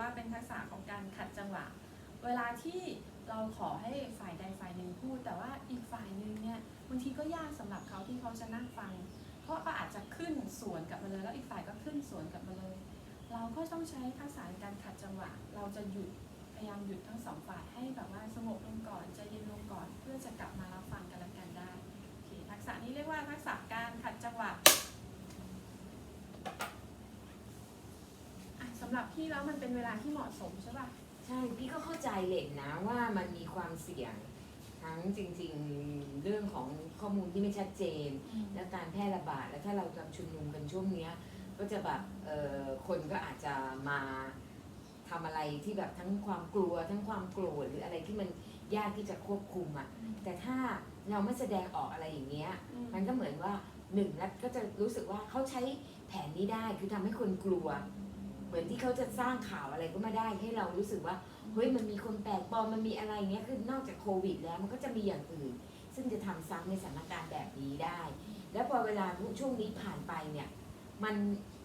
ว่าเป็นทักษะของการขัดจังหวะ เวลาที่เราขอให้ฝ่ายใดฝ่ายหนึ่งพูด แต่ว่าอีกฝ่ายหนึ่งเนี่ยบางทีก็ยากสำหรับเขาที่เขาจะนั่งฟัง เพราะก็อาจจะขึ้นสวนกลับมาเลย แล้วอีกฝ่ายก็ขึ้นสวนกลับมาเลย เราก็ต้องใช้ทักษะการขัดจังหวะ เราจะหยุดพยายามหยุดทั้งสองฝ่ายให้แบบว่าสงบลงก่อนใจเย็นลงก่อน เพื่อจะกลับมารับฟังกันและกันได้โอเคทักษะนี้เรียกว่าทักษะการขัดจังหวะอะสำ หรับพี่แล้วมันเป็นเวลาที่เหมาะสมใช่ป่ะ ใช่พี่ก็เข้าใจเลยนะว่ามันมีความเสี่ยง ทั้งจริงๆเรื่องของข้อมูลที่ไม่ชัดเจน และการแพร่ระบาดแล้วถ้าเราจะชุมนุมกันช่วงเนี้ย ก็จะแบบเออคนก็อาจจะมาทำอะไรที่แบบทั้งความกลัวทั้งความโกรธหรืออะไรที่มันยากที่จะควบคุมอะ่ะแต่ถ้าเราไม่แสดงออกอะไรอย่างเงี้ย มันก็เหมือนว่าหนึ่งแล้วก็จะรู้สึกว่าเขาใช้แผนนี้ได้คือทำให้คนกลัว เหมือนที่เขาจะสร้างข่าวอะไรก็ไม่ได้ให้เรารู้สึกว่าเฮ้ยมันมีคนแปลกปลอมมันมีอะไรเงี้ยคือนอกจากโควิด แล้วมันก็จะมีอย่างอื่น ซึ่งจะทำซ้ำในสถานการณ์แบบนี้ได้ แล้วพอเวลาช่วงนี้ผ่านไปเนี่ย มัน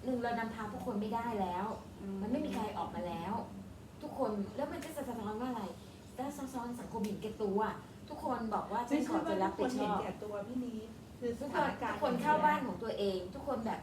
หนึ่งเรานำพาผู้คนไม่ได้แล้ว มันไม่มีใครออกมาแล้ว ทุกคนแล้วมันก็จะสะท้อนว่าอะไรแล้วสะท้อนสังคมเห็นแก่ตัว ทุกคนบอกว่าฉัไม่นขใช่อว่าจะรับทุกคผิดนชเห็นอบแก่ตัวพี่นี้คือสทุกคถานนการทุณ์กคนเข้าบ้านของตัวเอง ทุกคนแบบ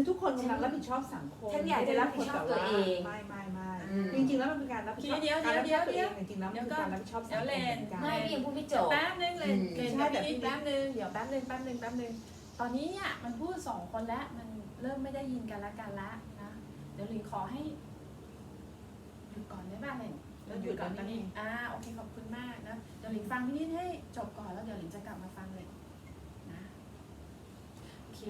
คือทุกคนกำลังรับผิดชอบสังคมฉันอยากจะรับผิดชอบตัวเองไม่ไม่ไม่อืม จริงๆแล้วมันเป็นการรับผิดชอบเดี๋ยวๆการรับผิดชอบตัวเดี๋เอยวงจริงๆแล้วมันคือการรับผิดชอบสังคมเดี๋ยวเลนเหมือนกันไม่พี่ยังพูดไม่จบ แป๊บนึงเลยอืม เลยใช่เดี๋ยวแต่พี่พี่ แป๊บนึงเดี๋ยวแป๊บนึงแป๊บนึงแป๊บนึงตอนนี้เนี่ยมันพูดสองคนแล้วมันเริ่มไม่ได้ยินกันและกันละนะเดี๋ยวลินขอให้หยุดก่อนได้ป่ะเนี่ยแล้วหยุดก่อนตอนนี้อ่าโอเคขอบคุณมากนะเดี๋ยวลินฟังพี่นิดให้จบก่อนแล้วเดี๋ยวลินจะกลับมาฟังเลยนะโอเค